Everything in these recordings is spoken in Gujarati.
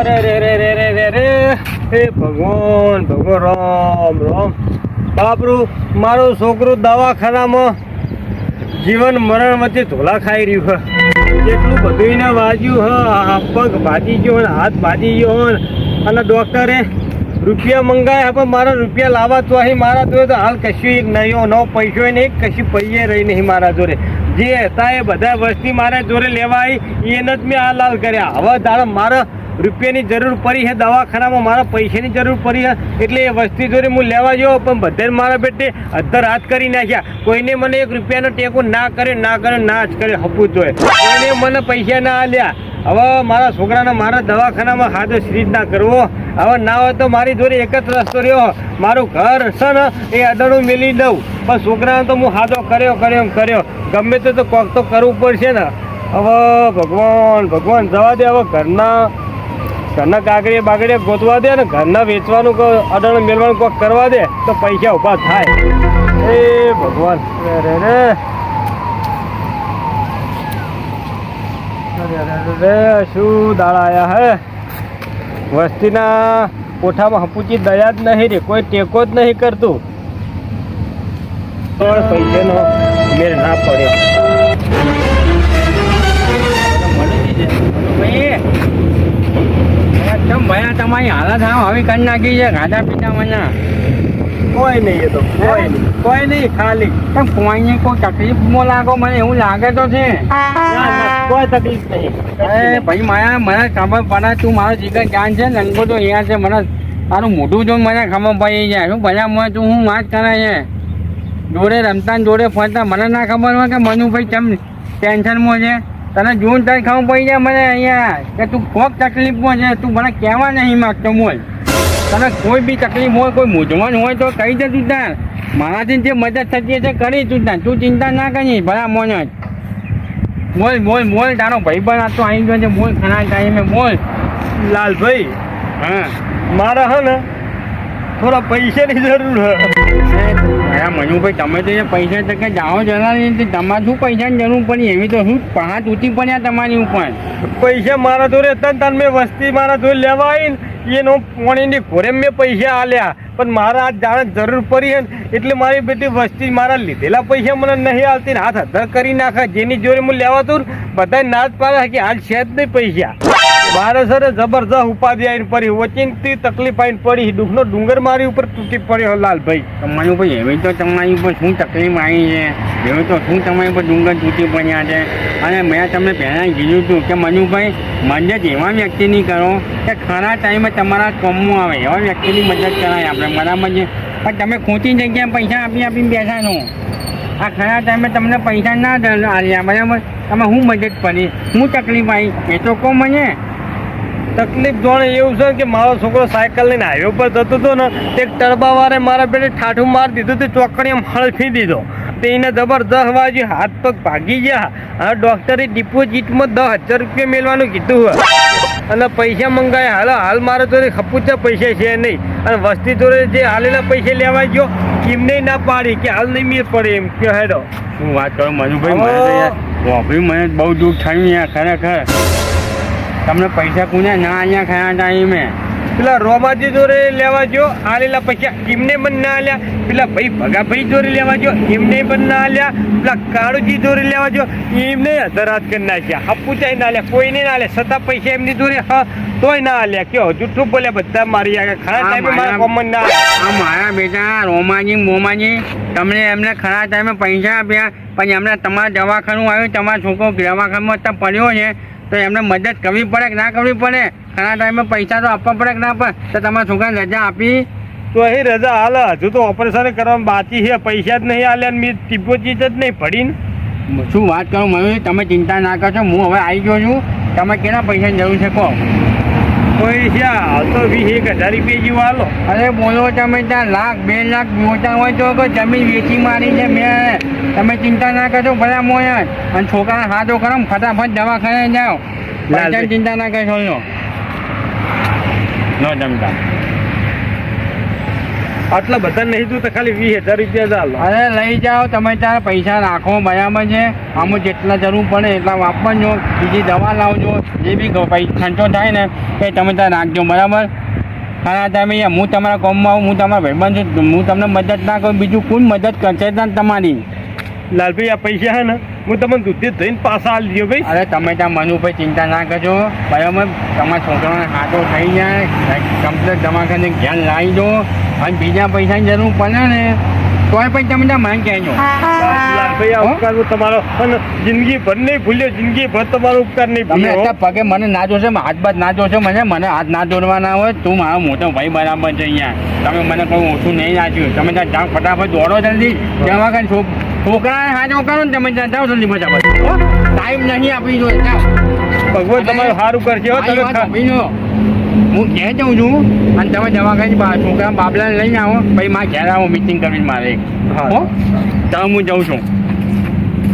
અરે રે રે રે રે રે રે. હે ભગવાન ભગવાન, રામ રામ. બાપરું, મારું છોકરું દવાખાનામાં જીવન મરણ વચ્ચે ધોલા ખાઈ રહ્યું છે. જેટલું બધું વાગ્યું હ પગ ભાજી ગયો ને હાથ ભાજી ગયો અને ડૉક્ટરે રૂપિયા મંગાયા પણ મારા રૂપિયા લાવવા તો અહીં મારા જોડે તો હાલ કશું એક નહીં નવો પૈસો નહીં કશી પૈયે રહી નહીં મારા જોડે. જે હતા એ બધા વસ્તી મારા જોડે લેવા આવી એને જ મેં આ લાલ કર્યા. હવે તારા મારા રૂપિયાની જરૂર પડી છે, દવાખાનામાં મારા પૈસાની જરૂર પડી છે, એટલે એ વસ્તી જોડે હું લેવા ગયો પણ બધે મારા બેટે અધર હાથ કરી નાખ્યા. કોઈને મને એક રૂપિયાનો ટેકો ના કરે ના કરે, ના જ કરે, હપવું જોઈએ. કોઈને મને પૈસા ના આલ્યા. હવે મારા છોકરાને મારા દવાખાનામાં હાથો શ્રીજ ના કરવો. હવે ના હોય તો મારી જોડે એક જ રસ્તો રહ્યો. મારું ઘર છે ને, એ અદડું મેલી દઉં. પણ છોકરાને તો હું હાથો કર્યો કર્યો કર્યો. ગમે તે તો કોક તો કરવું પડશે ને. હવે ભગવાન ભગવાન જવા દે, હવે ઘરના ઘરના કાગડીએ બાગડીએ ગોતવા દે ને ઘરના વેચવાનું કો અડાણ મેળવાનું કોક કરવા દે તો પૈસા ઊભા થાય. એ ભગવાન. અરે રે અરે. શું દાડા આયા હે? વસ્તીના કોઠામાં હપુચી દયા જ નહીં રે, કોઈ ટેકો જ નહીં કરતું. પણ પૈસાનો મેળ ના પડ્યો કેમ ભયા તમારી હાલત આમ આવી કરી નાખી છે ખાધા પીધા મને. કોઈ નહીં એ તો કોઈ નહીં. કોઈ નહીં ખાલી. કેમ કોઈને કોઈ તકલીફ મો લાગો મને એવું લાગે તો છે. કોઈ તકલીફ નહીં. અરે ભાઈ માયા મને ખબર પડે તું મારો જીગર જાન છે લંગો તો અહીંયા છે મને તારું મોઢું જોઈને મને ખબર પડી જાય. શું ભલા મને તું હું વાત કરે છે? જોડે રમતા જોડે ફરતા મને ના ખબર હોય કે મનુભાઈ કેમ ટેન્શનમાં છે? તને જૂન તને ખાવું પડી જાય મને અહીંયા કે તું કોક તકલીફમાં છે તું મને કહેવા નહીં માગતો બોલ. તને કોઈ બી તકલીફ હોય કોઈ મૂંઝવણ હોય તો કહી દે તું તાર. મારાથી જે મદદ થતી હશે કરી તું તાર. તું ચિંતા ના કરી ભલા મોન જ. બોલ બોલ બોલ તારો ભાઈ પણ આ તો આવી ગયો છે. બોલ ઘણા ટાઈમે બોલ. લાલભાઈ હા. મારા હે ને થોડા પૈસાની જરૂર હે. અરે મનુભાઈ તમે તો પૈસા તકે જાઓ જરા તમારે શું પૈસાની જરૂર પડી? એવી તો શું પાંચ તૂટી પડ્યા તમારી ઉપર? પૈસા મારા જોડે હતા ને તાન મેં વસ્તી મારા જોડે લેવા આવીને એનો પોણીની ઘોરે મેં પૈસા આલ્યા. પણ મારા આ જાણે જરૂર પડી ને એટલે મારી બેટી વસ્તી મારા લીધેલા પૈસા મને નહીં આવતી ને હાથ અધર કરી નાખે. જેની જોડે હું લેવા તું બધા ના જ પાડે કે હાલ છે જ નહીં પૈસા. મારે સર જબરજસ્ત ઉપાધિ પડી. વચિંતી તકલીફ આવીને પડી. દુઃખનો ડુંગર મારી ઉપર તૂટી પડ્યો, લાલભાઈ. તો મનુભાઈ એવી તો તમારી ઉપર શું તકલીફ આવી છે? એવી તો શું તમારી ઉપર ડુંગર તૂટી પડ્યા છે? અને મેં તમને પહેલાં કીધું હતું કે મનુભાઈ મદદ એવા વ્યક્તિની કરો કે ખરા ટાઈમે તમારા કામમાં આવે. એવા વ્યક્તિની મદદ કરાય આપણે, બરાબર છે? પણ તમે ખોટી જગ્યાએ પૈસા આપી આપીને છો. આ ખરા ટાઈમે તમને પૈસા ના આલ્યા, બરાબર? તમે શું મદદ કરી? શું તકલીફ આવી? એ તો કહો મને. તકલીફ જોણે એવું છે કે મારો છોકરો સાયકલ લઈને હાઈવે ઉપર જતો હતો ને તે એક ટરબાવાળે મારા પેટે ઠાઠું મારી દીધું તે ચોકડી આમ હળફી દીધો. તે એને જબરદસ્ત વાજ્યું હાથ પગ ભાગી ગયા. હવે ડૉક્ટરે ડિપોઝિટમાં દસ હજાર રૂપિયા મેળવાનું કીધું અને પૈસા મંગાયા. હાલ હાલ મારે તો ખપુચા પૈસા છે નહીં. અને વસ્તી જોડે જે હાલેલા પૈસા લેવા ગયો એમને ના પાડી કે હાલ નહીં મેળ પડે એમ કે હેડો. હું વાત કરો? તો યાર મને બહુ દુઃખ થયું યાર ખરેખર. તમને પૈસા કોને ના અહીંયા ખરા ટાઈમે? પેલા રોમાજી જોડે લેવા જો આ લેલા પૈસા એમને પણ ના આલ્યા. પેલા ભાઈ ભગાભાઈ જોડે લેવા જો, એમને પણ ના આલ્યા. પેલા કાળુજી જોડે લેવા જો, એમને હજારાત કરી નાખ્યા. હપુચાઈ ના આલ્યા, કોઈને ના આલ્યા. છતાં પૈસા એમની જોડે હા તોય ના લે કયો જુઠ્ઠું બોલે બધા મારી આગળ. ખરા ટાઈમે મારા કોમન ના. આ મારા બેટા રોમાજી મોમાજી તમને એમને ખરા ટાઈમે પૈસા આપ્યા પણ એમને તમારા દવાખાનું આવ્યું તમારા છોકરો દવાખાનામાં ત્યાં પડ્યો છે તો એમને મદદ કરવી પડે કે ના કરવી પડે? ખરા ટાઈમે પૈસા તો આપવા પડે કે ના પડે તો તમારા છોકરાને રજા આપી. તો અહીં રજા હાલ હજુ તો ઓપરેશન કરવાનું બાકી છે પૈસા જ નહીં આલ્યા મેં ટીપો ચીજ જ નહીં પડીને શું વાત કરું મને તમે ચિંતા ના કરશો હું હવે આવી ગયો છું. તમે કેટલા પૈસાની જરૂર છે કહો. પૈસા તો વીસ એક હજાર રૂપિયા જેવું હાલો. અરે બોલો તમે ત્યાં લાખ બે લાખ મોટા હોય તો જમીન વેચી મારી છે મેં તમે ચિંતા ના કરશો ભલા મોય. અને છોકરા હાથો કરો ફટાફટ દવાખાને જાઓ. ચિંતા ના કરશો ન જમતા. આટલા બધા નહીં તું તો ખાલી વીસ હજાર રૂપિયા ચાલો અરે લઈ જાઓ તમે તારા પૈસા રાખો બરાબર છે? આમાં જેટલા જરૂર પડે એટલા વાપરજો બીજી દવા લાવજો જે બી પૈસા ખર્ચો થાય ને એ તમે ત્યાં રાખજો બરાબર? અને તમે હું તમારા કોમમાં આવું હું તમારા ભાઈબંધ છું હું તમને મદદ ના કરું બીજું કોણ મદદ કરશે ત્યાં તમારી. લાલભાઈ આ પૈસા હે ને હું તમને દૂધે ધોઈને પાછા આવી ભાઈ. અરે તમે ત્યાં મનુ ઉપર ચિંતા ના કરજો બરાબર? તમારા છોકરાને હાથો થઈ જાય કમ્પ્લેટ દવાખાને ધ્યાન લાવી દો અને બીજા પૈસાની જરૂર પડે ને તોય પણ તમે ત્યાં મને કહેજો. લાલભાઈ આ? ઉપકાર તમારો અને જિંદગી ભર નહીં ભૂલ્યો જિંદગી ભર તમારો ઉપકાર નહીં તમે ભૂલ્યો પગે મને ના જોશે હાથ બાદ ના જોશો મને મને હાથ ના જોડવાના હોય તું મારો મોટો ભાઈ બરાબર છે અહીંયા. તમે મને કોઈ ઓછું નહીં નાખ્યું તમે ત્યાં જાઓ ફટાફટ દોડો જલ્દી. ત્યાં કાંઈ છોક છોકરાને હાજો કરો ને તમે ત્યાં જાઓ જલ્દી ફટાફટ? ટાઈમ નહીં આપી દો ભગવાન તમારું સારું કરશે હો તમે. હું કહે જાઉં છું અને તમે દવાખાને બા- છોકરા બાબલાને લઈને આવો. ભાઈ મારા ઘેર આવો મિટિંગ કરવી મારે હા. હો? તો હું જાઉં છું.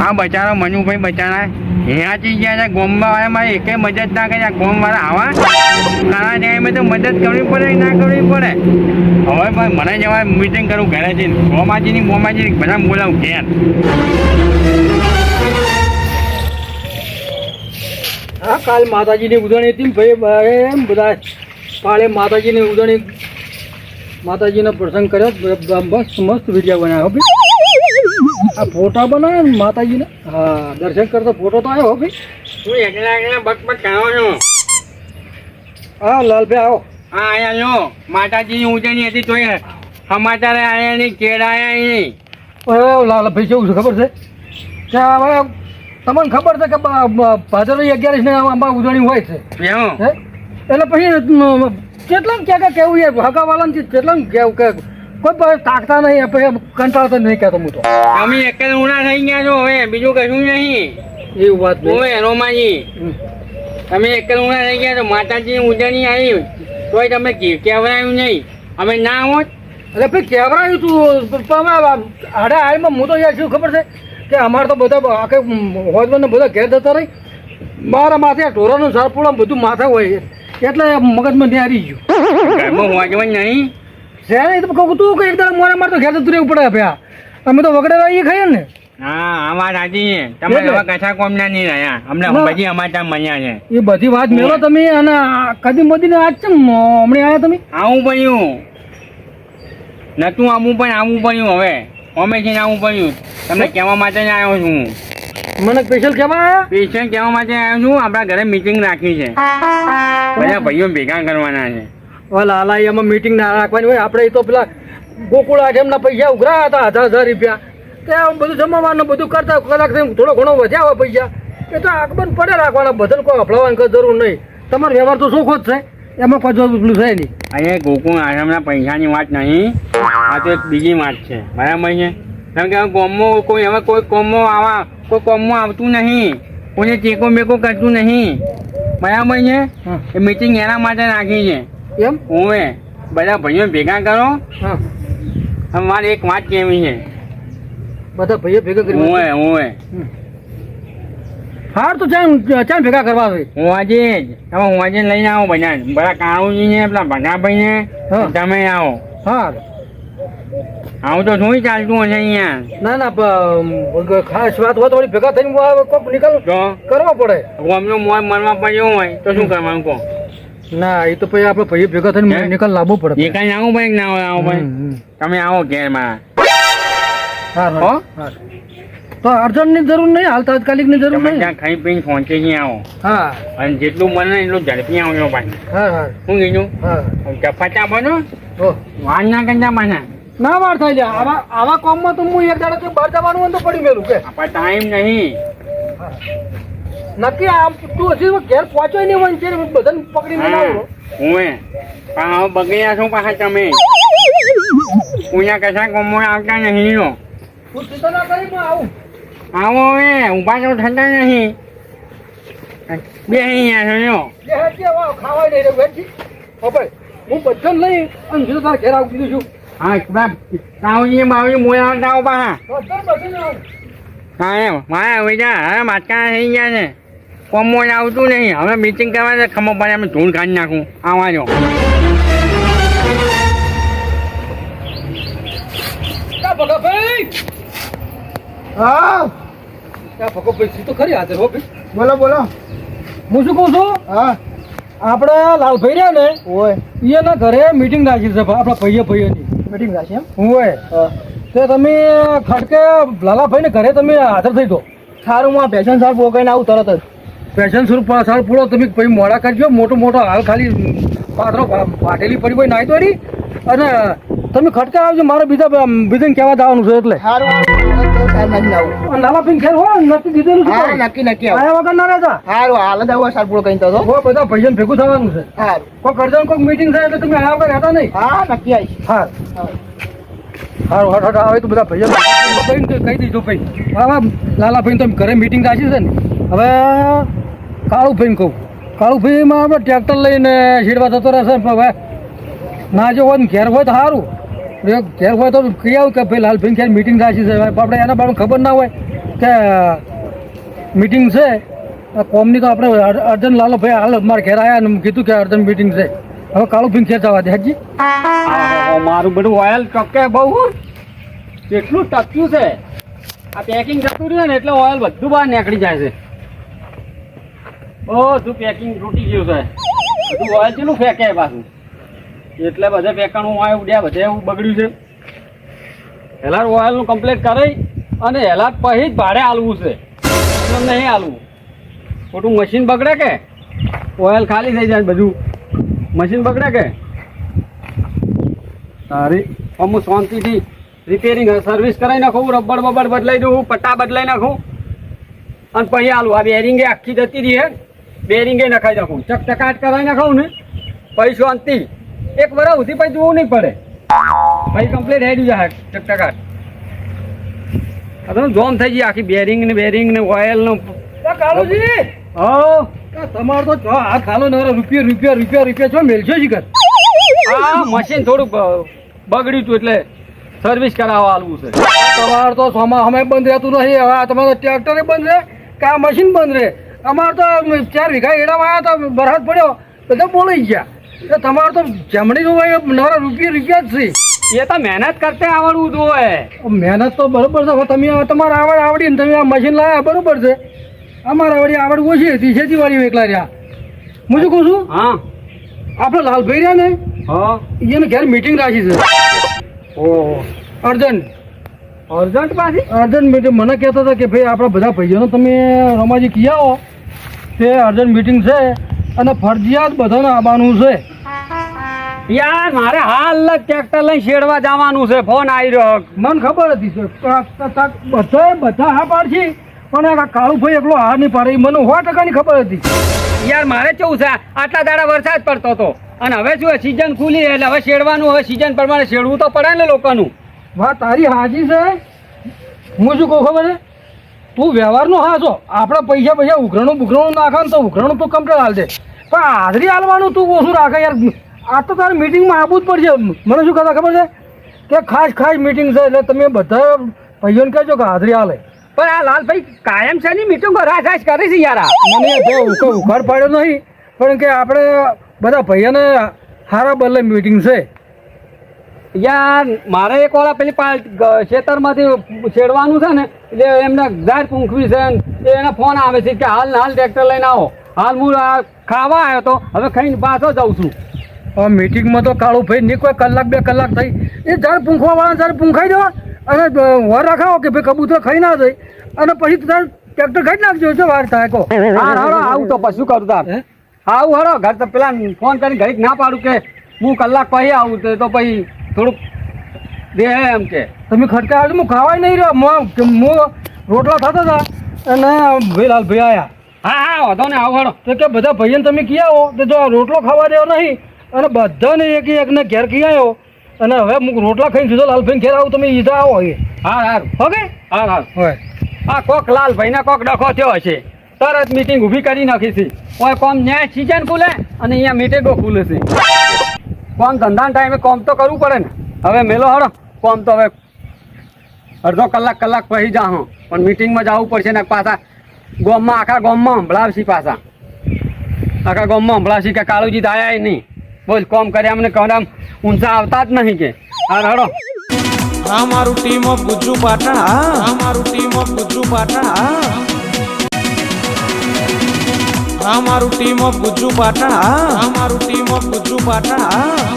આ બચારા મનુભાઈ બચારા. અહીંયાથી ગયા છે ગોમવાળા મારે એકે મદદ ના કરી. આ ગોમવાળા આવા. ઘણા ટાઈમે તો મદદ કરવી પડે ના કરવી પડે? હવે ભાઈ મને જવા મિટિંગ કરું ઘરે જઈને ગોમાજીની ગોમાજી બધા બોલાવું ઘેર. હા કાલ માતાજીની ઉજવણી હતી ભાઈ એમ બધા કાલે માતાજીની ઉજવણી માતાજીનો પ્રસંગ કર્યો મસ્ત મસ્ત વીડિયો બનાવ્યો ભાઈ. આ ફોટા બનાવે ને માતાજીને? હા દર્શન કરતો ફોટો તો આવ્યો હો ભાઈ. તું એકલા એકલા બકબક કરો છો? હા લાલભાઈ આવો. હા અહીંયા લો માતાજીની ઉજવણી હતી તોય સમાચાર આવ્યા નહીં કેળ આવ્યા નહીં. લાલભાઈ કેવું છે ખબર છે? ત્યાં તમને ખબર છે કે ભાદરવી અગિયારસ ને આંબા ઉજવણી હોય છે. એટલે પછી કેટલા ક્યાં કેવું યાર હગાવાલાને કેટલા કેવું કે કોઈ પણ તાકતા નહીં પછી કંટાળતા નહીં કહેતો હું તો. અમે એક જ ઉણા થઈ ગયા છો હવે બીજું કશું નહીં. એવું વાત નહીં. ઓય રોમાજી. અમે એક જ ઉણા થઈ ગયા છો માતાજીની ઉજવણી આવી. તોય તમે કે- કહેવરાયું નહીં. અમે ના હોત. એટલે પછી કહેવરાયું તું? તમે આડા હાલમાં હું તો યાર શું ખબર છે? કે અમારે તો બધા આખે હોજબંધ બધા ઘેર જતા રહી. મારા માથે ઢોરાનું સારપુડા બધું માથે હોય એટલે મગજમાં ન્યારી ગયું. ઘરમાં નહીં. છે ને તો કહું તું કે એકદમ મારા મારે તો ઘેર જતું રહેવું પડે ભયા અમે તો વગડે રહીએ ખાઈએ ને. હા આ વાત સાચી છે. તમે. હવે કશા કોમના નહીં રહ્યા. અમને ના. અમારે ત્યાં છે. એ બધી વાત મેળો તમે અને કદી મોદીને આજ છે હમણાં આવ્યા તમે? આવું પડ્યું. નતું આવું પણ આવું પડ્યું હવે. અમે છે આવવું પડ્યું. તમને કહેવા માટે જ આવ્યો છું. મને સ્પેશિયલ કહેવા આવ્યા? સ્પેશિયલ કહેવા માટે આવ્યો છું આપણા ઘરે મીટિંગ રાખી છે. બધા ભાઈઓ ભેગા કરવાના છે. ઓલા લાલા એમાં મીટિંગ ના રાખવાની હોય આપણે તો પેલા ગોકુળ આઠમના પૈસા ઉઘરા હતા હજાર હજાર રૂપિયા. ત્યાં બધું જમવાનું બધું કરતા કલાક થોડો ઘણો વધ્યા હોય પૈસા. એ તો આગબન પડે રાખવાના બધાને કોઈ અફળાવાની જરૂર નહીં. તમારો વ્યવહાર તો શું ખોજ છે? એમાં કોઈ જોર પેલું છે નહીં. અહીંયા ગોકુળ આશ્રમના પૈસાની વાત નહીં. આ તો એક બીજી વાત છે. બરાબર છે? કારણ કે કોમો કોઈ હવે કોઈ કોમો આવા કોઈ કોમો આવતું નહીં. કોઈને ચેકો મેકો કરતું નહીં. બરાબર છે? એ મિટિંગ એના માટે રાખી છે. એમ? ઓવે બધા ભાઈઓ ભેગા કરો. મારે એક વાત કેવી છે. બધા ભાઈઓ ભેગા કરી ઓવે ઓવે. હાર તો ચાલ ચાલ ભેગા કરવા છે હું આજે તમે હું આજે લઈને આવો બધા બધા કાણુજી ને પેલા ભગાભાઈ ને તમે આવો. હા આવું તો શું ચાલતું હશે અહીંયા. ના ના ખાસ વાત હોય તો ભેગા થઈને કોક નિકાલ કરવો પડે. અમને મોય મરવા પડ્યો હોય તો શું કરવાનું કહો? ના એ તો પછી આપણે ભાઈ ભેગા થઈને? નિકાલ લાવવો પડે. એ કાંઈ આવું ભાઈ ના આવો ભાઈ. તમે આવો ઘેર મારા. હા? હો? હા તો અર્જન્ટની જરૂર નહીં હાલ તાત્કાલિકની જરૂર નહીં. ત્યાં ખાઈ પીને પહોંચી ગયા આવો. હા. અને જેટલું મને એટલું ઝડપી આવજો ભાઈ હા હા. શું કીધું? હા. ચપાટા બનો? વાર ના કરતા માના. ના વાર થાય જાય આવા આવા કામમાં તો હું એક દાડો થી બહાર જવાનું હોય તો પડી ગયેલું કે? આપણે ટાઈમ નહીં. નક્કી આમ તું હજી ઘેર પહોંચો નહીં હોય છે બધા બધાને પકડીને હા. લાવો હું પણ હવે બગડ્યા છું પાછા તમે. પૂજા કશા કોમો આવતા નહીં તું ના કરી હું આવું. આવો એ ઊભા તો થતા નહીં બે અહીંયા છો જો. જે નહીં. હું બધાને લઈ અને સીધો તારા ઘેર આવું કીધું છું. હા પેલા તાવજી બાવજી મોયા તાવ આવું. હા એમ મારા હવે જા હવે માટકા થઈ ગયા છે. કોમો આવતું નહીં. હવે મીટિંગ કરવા છે ખબર પડે અમે ધૂળ કાઢી નાખું. આવા જો. હા? શું તો ખરી હાજર હો બોલો બોલો. હું શું કહું છું? હા. આપણે લાલભાઈ રહ્યા ને ઓય. એના ઘરે મીટિંગ રાખી છે આપણા ભાઈએ ભાઈઓની. મીટિંગ રાખી એમ? તે તમે ખડકે લાલાભાઈને ઘરે તમે હાજર થઈ દો સારું હું આ પેશન સાર બોકાઈને આવું તરત જ. પેશન સ્વરૂપ સાર પૂરો તમે પછી મોડા કરજો. મોટો મોટો હાલ ખાલી પાથરો ફાટેલી પડી હોય નાહી દોરી અને તમે ખટકા આવજો મારે બીજા બીજાને કહેવા જવાનું છે એટલે. સારું. અને લાલાભાઈ ખેર હોય નક્કી દીધેલું છે હા. નક્કી નક્કી આયા વગર ના રહેતા? સારું હાલ જ આવું સાર બોકાઈને તો હો. બધા ભેગું થવાનું છે. હા કોઈ કરજો કોઈ મીટિંગ થાય એટલે તમે આયા વગર રહેતા નહીં. હા નક્કી આવી હા સારું હટ હટ આવે તો બધા ભાઈઓ કહી દીધું ભાઈ. હા લાલાભાઈ તો ઘરે મીટિંગ રાખી છે ને. હવે કાળુભાઈને કહું. કાળુભાઈમાં આપણે ટ્રેક્ટર લઈને છીડવા થતો રહેશે પણ હવે ના જો હોય ને ઘેર હોય તો સારું ઘેર હોય તો કહી આવું કે ભાઈ લાલભાઈ ઘેર મિટિંગ થાય છે આપણે એના બાબત ખબર ના હોય કે મીટિંગ છે. કોમની તો આપણે અર્જન અર્જન લાલાભાઈ હાલ મારા ઘેર આવ્યા ને કીધું કે અર્જન મીટિંગ છે. હવે કાળુભાઈ ખેર જવા દે હજી મારું બધું ઓઇલ ટકે બહુ કેટલું ટક્યું છે. આ પેકિંગ જતું રહ્યું ને એટલે ઓઇલ બધું બહાર નીકળી જાય છે. બધું પેકિંગ તૂટી ગયું છે. બધું ઓઇલ કેટલું ફેંકે પાછું? એટલે બધે ફેંકાણું ઓઇલ ઉડ્યા બધે એવું બગડ્યું છે. હેલાર ઓઇલનું કમ્પ્લેટ કરી અને હેલાર પછી જ ભાડે હાલવું છે. નહીં હાલવું ખોટું મશીન બગડે કે? ઓઇલ ખાલી થઈ જાય બધું. મશીન બગડે કે? તારી અમુક શાંતિથી રિપેરિંગ સર્વિસ કરાવી નાખું રબડ બબડ બદલાઈ દઉં, પટ્ટા બદલાઈ નાખું. અને પછી હાલું આ બેરિંગે આખી જતી રહી. બેરિંગે નખાઈ નાખું. ચકચકાટ કરાવી નાખું ને. પછી શાંતિ. એક વરા સુધી પછી જોવું નહીં પડે. પછી કમ્પ્લીટ હેડી જાય ચકચકાટ આ તો જોમ થઈ ગઈ આખી બેરિંગ ને બેરિંગ ને ઓઇલનું. કાળુજી હા. તમારો તો આ ખાલો ને રૂપિયા રૂપિયા રૂપિયા રૂપિયા છો મેલશો જ કર આ મશીન થોડુંક બગડ્યું હતું એટલે સર્વિસ કરાવવા આલવું છે. તમારે તો સોમા અમે બંધ રહેતું નહીં હવે તમારો ટ્રેક્ટર બંધ રહે કે આ મશીન બંધ રહે અમારે તો ચાર વીઘા એડામાં આવ્યા તો બરસાદ પડ્યો બધા બોલાઈ ગયા. એટલે તમારે તો જમણી હોય નવરા રૂપિયા રૂપિયા જ છે. એ તો મહેનત કરતે આવડવું જોઈએ મહેનત તો બરોબર છે. હવે તમે તમારે આવડ આવડી ને તમે આ મશીન લાવ્યા બરોબર છે. અમારે આવડી આવડ ઓછી હતી ખેતીવાડી એકલા રહ્યા. હું શું કહું છું? હા. આપણે લાલભાઈ રહ્યા ને હા. એને ઘેર મીટિંગ રાખી છે. ઓહો અર્જન્ટ અર્જન્ટ પાછી? અર્જન્ટ મીટિંગ મને કહેતા હતા કે ભાઈ આપણા બધા ભાઈઓનો તમે રમાજી કી આવો તે અર્જન્ટ મીટિંગ છે. અને ફરજિયાત બધાને આવવાનું છે. યાર મારે હાલ ટ્રેક્ટર લઈને શેડવા જવાનું છે. ફોન આવી રહ્યો. મને ખબર હતી સર. બધા બધા હા પાડશે. પણ આ કાળુભાઈ એકલો હા નહીં પાડે. મને સો ટકાની ખબર હતી. યાર મારે કેવું છે? આટલા દાડા વરસાદ પડતો હતો. અને હવે શું સિઝન ખુલી એટલે હવે શેડવાનું હવે સિઝન પ્રમાણે શેડવું તો પડે ને લોકોનું. વાત તારી હાજી છે? હું શું કહું ખબર છે? તું વ્યવહારનો હા છો. આપણે પૈસા પૈસા ઉઘરણું બુઘરણું નાખે ને તો ઉઘરણું તો કમ્પ્લેટ હાલ દે પણ હાજરી હાલવાનું તું ઓછું રાખે યાર. આ તો તારે મિટિંગમાં આવવું જ પડશે. મને શું કહેતા ખબર છે? કે ખાસ ખાસ મિટિંગ છે એટલે તમે બધા ભાઈઓને કહેજો કે હાજરી હાલે. પણ આ લાલભાઈ કાયમ છે ની મીટિંગો રાજ કરે છે યાર મને ભાઈ પડ્યો પાડ્યો નહીં પણ કે આપણે બધા ભાઈઓને હારા બદલે મિટિંગ છે. યાર મારે એક વાળા પેલી ખેતરમાંથી છેડવાનું છે ને એટલે એમને ઝાડ પૂંખવી છે ને એના ફોન આવે છે કે હાલ હાલ ટ્રેક્ટર લઈને આવો. હાલ હું ખાવા આવ્યો તો હવે ખાઈને પાછો જાઉં છું. મિટિંગમાં તો કાળું ભાઈ નહીં કોઈ કલાક બે કલાક થઈ. એ ઝાડ પૂંખવા વાળા ઝાડ પૂંખાઈ દેવા અને વર રાખાવો કે ભાઈ કબૂતર ખાઈ ના જાય. અને પછી ટ્રેક્ટર ખાઈ નાખજો છે વાર થાય કો હા હાલો આવું તો પછી કરું તાર? આવું હરો ઘર તો પેલા ફોન કરીને ઘડીક ના પાડું કે હું કલાક પછી આવું તો પછી થોડુંક દે એમ કે. તમે ખટકા આવજો હું ખાવાય નહીં રહ્યો. હું હું રોટલા થતા હતા અને ભાઈલાલ ભાઈ આયા. હા હા વાંધો ને આવું તો કે બધા ભાઈઓને તમે કી આવો? તો જો રોટલો ખાવા દેવો નહીં અને બધાને એક એકને ઘેર કી આવ્યો અને હવે હું રોટલા ખાઈને સીધો લાલભાઈ ઘેર આવું તમે ઈધા આવો એ. હા હા. ઓકે? હા હા. હોય આ કોક લાલ ભાઈને કોક ડખો થયો હશે. તરત મીટિંગ ઊભી કરી નાખી છે. કોઈ કોમ ન્યાય સિઝન ખુલે? અને અહીંયા મીટિંગો ખુલે છે. કોમ ધંધા ટાઈમે કોમ તો કરવું પડે ને. હવે મેલો હરો કોમ તો હવે અડધો કલાક કલાક પછી જા હું પણ મીટિંગમાં જવું પડશે ને પાછા ગોમમાં, આખા ગામમાં હંભળાવશી પાછા. આખા ગામમાં હંભળાવશી કે કાળુજી તો નહીં. બોલ, કોમ કર્યા અમને કહો ઊંચા આવતા જ નહીં કે. હા હડો. હા, મારું ટીમ ગુજ્જુ પાટણ, હા. મારું ટીમ ગુજ્જુ પાટણ, હા. હા મારું ટીમ ગુજ્જુ પાટણ. અમારું મારું ટીમ ગુજ્જુ પાટણ.